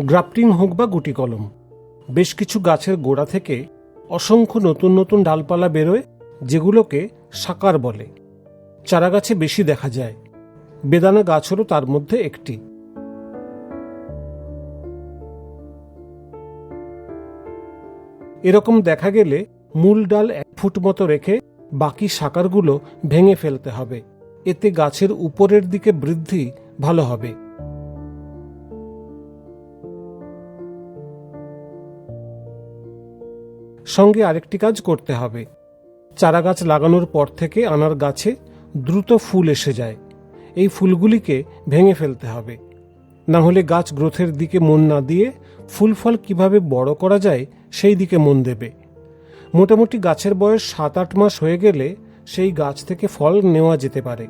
Grafting হোক বা গুটি কলম, বেশ কিছু গাছের গোড়া থেকে অসংখ্য নতুন নতুন ডালপালা বেরোয়, যেগুলোকে সাকার বলে। চারা গাছে বেশি দেখা যায়। বেদানা গাছ হলো তার মধ্যে একটি। এরকম দেখা গেলে মূল ডাল এক ফুট মতো রেখে বাকি সাকারগুলো ভেঙে ফেলতে হবে। এতে গাছের উপরের দিকে বৃদ্ধি ভালো হবে। সঙ্গে আরেকটি কাজ করতে হবে। চারা গাছ লাগানোর পর থেকে আনার গাছে দ্রুত ফুল এসে যায়। এই ফুলগুলিকে ভেঙে ফেলতে হবে। না হলে গাছ গ্রোথের দিকে মন না দিয়ে ফুল ফল কীভাবে বড় করা যায় সেই দিকে মন দেবে। মোটামুটি গাছের বয়স সাত আট মাস হয়ে গেলে সেই গাছ থেকে ফল নেওয়া যেতে পারে।